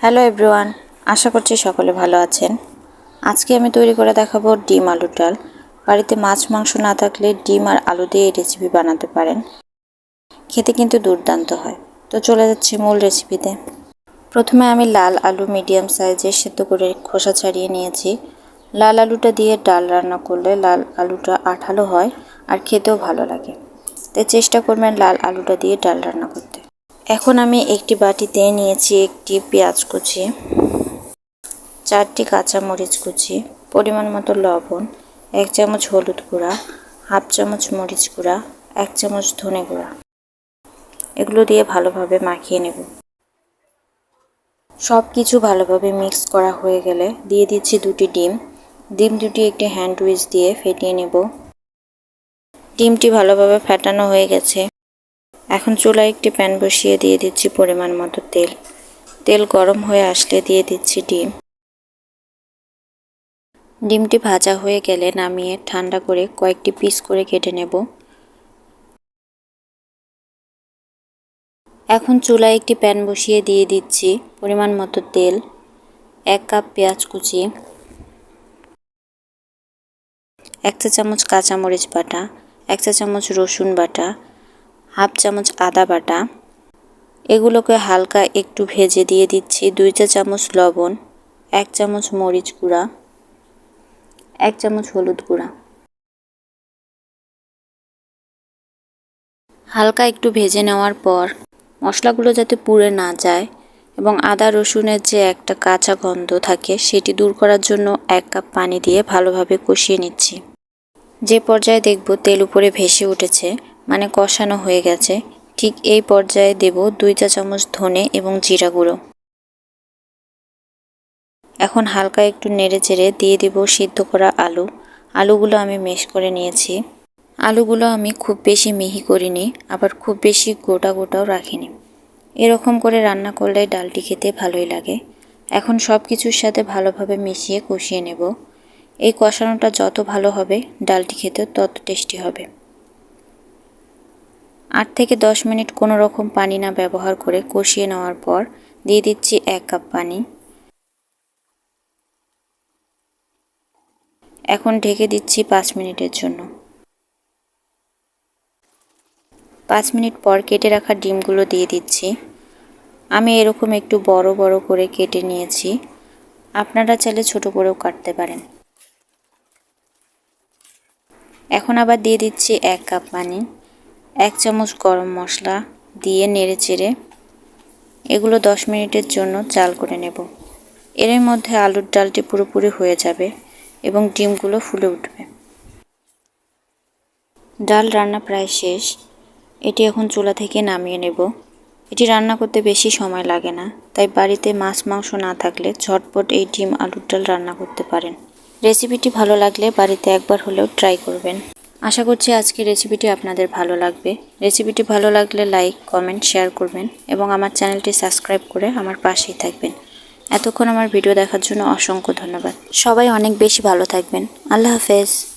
Hello everyone আশা করছি সকলে ভালো আছেন। আজকে আমি তৈরি করে দেখাবো ডিম আলুর ডাল। বাড়িতে মাছ মাংস না থাকলে ডিম আর আলু দিয়ে এই রেসিপি বানাতে পারেন। খেতে কিন্তু দুর্দান্ত হয়। তো চলে যাচ্ছি মূল রেসিপিতে প্রথমে আমি লাল আলু মিডিয়াম সাইজে সেদ্ধ করে খোসা ছাড়িয়ে নিয়েছি। লাল আলুটা দিয়ে ডাল রান্না করলে লাল আলুটা আঠালো হয় আর খেতেও ভালো লাগে। তাই চেষ্টা করবেন লাল আলুটা দিয়ে ডাল রান্না করতে। এখন আমি একটি বাটিতে নিয়েছি একটি পেঁয়াজ কুচি, চারটি কাঁচামরিচ কুচি, পরিমাণ মতো লবণ, এক চামচ হলুদ গুঁড়া, হাফ চামচ মরিচ গুঁড়া, এক চামচ ধনে গুঁড়া। এগুলো দিয়ে ভালোভাবে মাখিয়ে নেব। সব কিছু ভালোভাবে মিক্স করা হয়ে গেলে দিয়ে দিচ্ছি দুটি ডিম। ডিম দুটি একটি হ্যান্ড উইচ দিয়ে ফেটিয়ে নেব। ডিমটি ভালোভাবে ফেটানো হয়ে গেছে। এখন চুলায় একটি প্যান বসিয়ে দিয়ে দিচ্ছি পরিমাণ মতো তেল। তেল গরম হয়ে আসলে দিয়ে দিচ্ছি ডিম। ডিমটি ভাজা হয়ে গেলে নামিয়ে ঠান্ডা করে কয়েকটি পিস করে কেটে নেব। এখন চুলায় একটি প্যান বসিয়ে দিয়ে দিচ্ছি পরিমাণ মতো তেল, এক কাপ পেঁয়াজ কুচি, এক চা চামচ কাঁচামরিচ বাটা, এক চা চামচ রসুন বাটা হাফ চামচ আদা বাটা। এগুলোকে হালকা একটু ভেজে দিয়ে দিচ্ছি। দুই চা চামচ লবণ, এক চামচ মরিচ গুঁড়া, এক চামচ হলুদ গুঁড়া। হালকা একটু ভেজে নেওয়ার পর মশলাগুলো যাতে পুড়ে না যায় এবং আদা রসুনের যে একটা কাঁচা গন্ধ থাকে সেটি দূর করার জন্য এক কাপ পানি দিয়ে ভালোভাবে কষিয়ে নিচ্ছি। যে পর্যায়ে দেখব তেল উপরে ভেসে উঠেছে। মানে কষানো হয়ে গেছে। ঠিক এই পর্যায়ে দেব দুই চা চামচ ধনে এবং জিরা গুঁড়ো। এখন হালকা একটু নেড়ে চেড়ে দিয়ে দেব সিদ্ধ করা আলু। আলুগুলো আমি মেশ করে নিয়েছি। আলুগুলো আমি খুব বেশি মিহি করিনি, আবার খুব বেশি গোটা গোটাও রাখিনি। এরকম করে রান্না করলে ডালটি খেতে ভালোই লাগে। এখন সব কিছুর সাথে ভালোভাবে মিশিয়ে কষিয়ে নেব। এই কষানোটা যত ভালো হবে, ডালটি খেতে তত টেস্টি হবে। আট থেকে দশ মিনিট কোনো রকম পানি না ব্যবহার করে কষিয়ে নেওয়ার পর দিয়ে দিচ্ছি এক কাপ পানি। এখন ঢেকে দিচ্ছি পাঁচ মিনিটের জন্য। পাঁচ মিনিট পর কেটে রাখা ডিমগুলো দিয়ে দিচ্ছি। আমি এরকম একটু বড় বড় করে কেটে নিয়েছি। আপনারা চাইলে ছোট করেও কাটতে পারেন। এখন আবার দিয়ে দিচ্ছি এক কাপ পানি। এক চামচ গরম মশলা দিয়ে নেড়ে চেড়ে এগুলো দশ মিনিটের জন্য চাল করে নেব। এর মধ্যে আলুর ডালটি পুরোপুরি হয়ে যাবে এবং ডিমগুলো ফুলে উঠবে। ডাল রান্না প্রায় শেষ। এটি এখন চুলা থেকে নামিয়ে নেব। এটি রান্না করতে বেশি সময় লাগে না, তাই বাড়িতে মাছ মাংস না থাকলে ঝটপট এই ডিম আলুর ডাল রান্না করতে পারেন। রেসিপিটি ভালো লাগলে বাড়িতে একবার হলেও ট্রাই করবেন। আশা করছি আজকে রেসিপিটি আপনাদের ভালো লাগবে। রেসিপিটি ভালো লাগলে লাইক, কমেন্ট, শেয়ার করবেন এবং আমার চ্যানেলটি সাবস্ক্রাইব করে আমার পাশেই থাকবেন। এতক্ষণ আমার ভিডিও দেখার জন্য অসংখ্য ধন্যবাদ। সবাই অনেক বেশি ভালো থাকবেন। আল্লাহ হাফেজ।